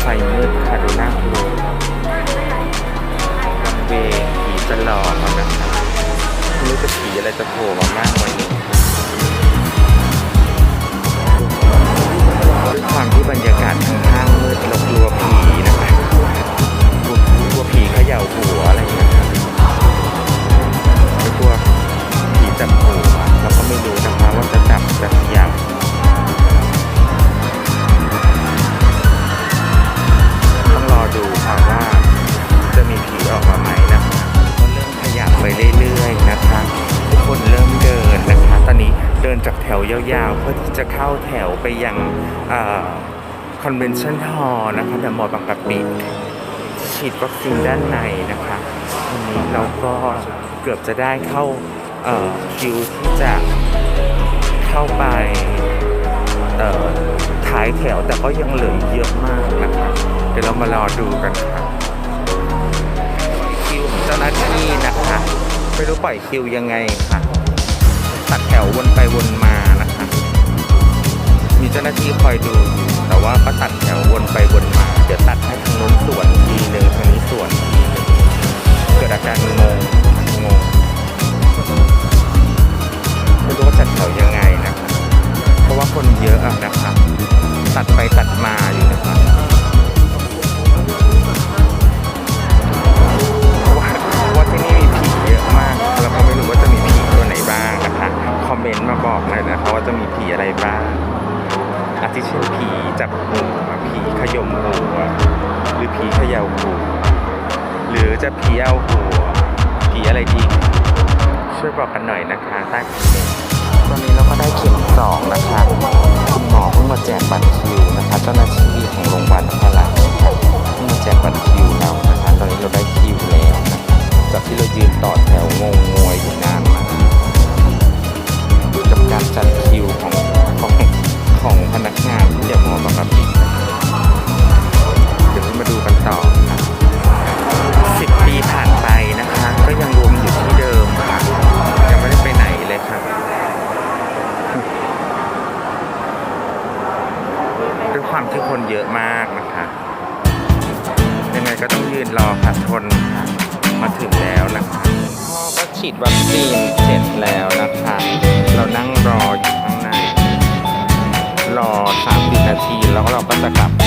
ไฟมืดค่ดูน่ากลัววังเวงผีจะหลอกมานะครับไม่รู้จะผีอะไรจะโผล่มามากกว่านี้ด้วยความที่บรรยากาศข้าง วยาวๆ เพื่อที่จะเข้าแถวไปยังคอนเวนชั่นฮอลล์นะคะแต่มอบางกะปิฉีดวัคซีนด้านในนะคะวันนี้เราก็เกือบจะได้เข้าคิวที่จะเข้าไปเอ่อท้ายแถวแต่ก็ยังเหลือเยอะมากนะคะ เดี๋ยวเรามารอดูกันค่ะคิวของเจ้าหน้าที่นะคะไม่รู้ปล่อยคิวยังไงค่ะ ตัดแถววนไปวนมา ที่คอยดูอยู่แต่ว่าก็ตัดแถววนไปวนมา เดี๋ยวตัดให้ทางโน้นสวนทีหนึ่งทางนี้สวนทีหนึ่งเกิดอาการงงงงไม่รู้ว่าจัดแถวยังไงนะคะเพราะว่าคนเยอะอะนะคะตัดไปตัดมาอยู่นะคราะว่าเพราะว่าที่นี่มีผีเยอะมากเราก็ไม่รู้ว่าจะมีผีตัวไหนบ้างนะคะคอมเมนต์มาบอกหน่อยนะคะว่าจะมีผีอะไรบ้าง อาทิเช่นผีจับหัวผีขยมหัว หรือผีเขย่าหัว หรือจะผีเอาหัว ผีอะไรดีช่วยบอกกันหน่อยนะคะใต้คอมเมนต์ตอนนี้เราก็ได้เข็มสองนะคะคุณหมอเพิ่งมาแจกบัตรคิวนะคะเจ้าหน้าที่ของโรงพยาบาลนครหลวงนะคะเพิ่งมาแจกบัตรคิวเรานะคะตอนนี้เราได้คิวแล้วจากที่เรายืนต่อแถวงง ด้วยความที่คนเยอะมากนะคะยังไงก็ต้องยืนรอค่ะทนมาถึงแล้วนะคะพ่อก็ฉีดวัคซีนเสร็จแล้วนะคะ เรานั่งรออยู่ข้างในรอ 30 นาทีแล้วก็เราก็จะกลับ